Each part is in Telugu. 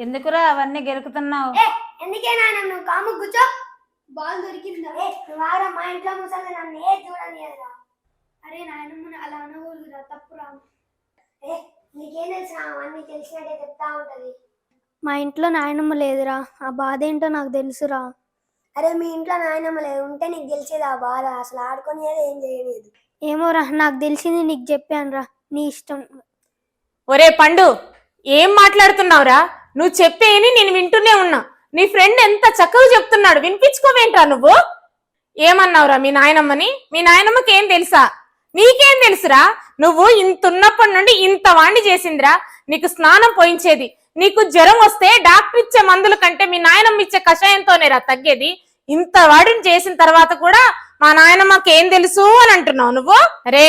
ఎందుకురా అవన్నీ గెలుకుతున్నావు? ఏ ఎందుకే నాయన నువ్వు కాము కూర్చో? బాల్ దొరికిందా ఆడ మా ఇంట్లో ముసలి నన్ను. ఏ చూడనియదురా అరే నాయనమ్మని అలా అనకూడదురా తప్పురా. ఏ నీకేం తెలుసు అవన్నీ తెలిసినట్టే చెప్తా ఉంటది. మా ఇంట్లో నాయనమ్మ లేదురా. ఆ బాధ ఏంటో నాకు తెలుసురా. అరే మీ ఇంట్లో నాయనమ్మ లేదు. ఉంటే నీకు తెలిసేది ఆ బాధ. అసలు ఆడుకొని ఏం చేయలేదు. ఏమోరా నాకు తెలిసింది నీకు చెప్పానురా. నీ ఇష్టం. ఒరే పండు ఏం మాట్లాడుతున్నావురా? నువ్వు చెప్పేని నేను వింటూనే ఉన్నా. నీ ఫ్రెండ్ ఎంత చక్కగా చెప్తున్నాడు. వినిపించుకోవేంట్రా నువ్వు? ఏమన్నావురా మీ నాయనమ్మని? మీ నాయనమ్మకి ఏం తెలుసా? నీకేం తెలుసురా? నువ్వు ఇంత ఉన్నప్పటి నుండి ఇంత వాణ్ణి చేసిందిరా. నీకు స్నానం పోయించేది. నీకు జ్వరం వస్తే డాక్టర్ ఇచ్చే మందుల కంటే మీ నాయనమ్మ ఇచ్చే కషాయంతోనేరా తగ్గేది. ఇంత వాడిని చేసిన తర్వాత కూడా మా నాయనమ్మకి ఏం తెలుసు అని అంటున్నావు నువ్వు? రే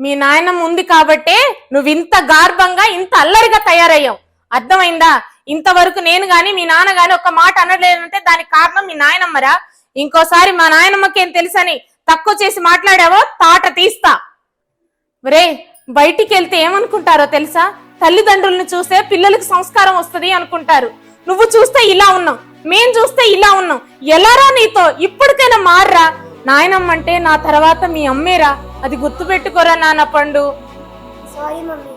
మీ నాయనమ్మ ఉంది కాబట్టే నువ్వు ఇంత గార్భంగా ఇంత అల్లరిగా తయారయ్యావు. అర్థమైందా? ఇంతవరకు నేను గాని మీ నాన్న గాని ఒక మాట అనలేదంటే దానికి కారణం మీ నాయనమ్మరా? ఇంకోసారి మా నాయనమ్మకి ఏం తెలుసని తక్కువ చేసి మాట్లాడావో తాట తీస్తా. రే బయటికి వెళ్తే ఏమనుకుంటారో తెలుసా? తల్లిదండ్రులను చూస్తే పిల్లలకు సంస్కారం వస్తుంది అనుకుంటారు. నువ్వు చూస్తే ఇలా ఉన్నావు మేం చూస్తే ఇలా ఉన్నాం. ఎలారా నీతో? ఇప్పటికైనా మార్రా. నాయనమ్మ అంటే నా తర్వాత మీ అమ్మేరా. అది గుర్తుపెట్టుకోరా నాన్న పండు. Sorry mummy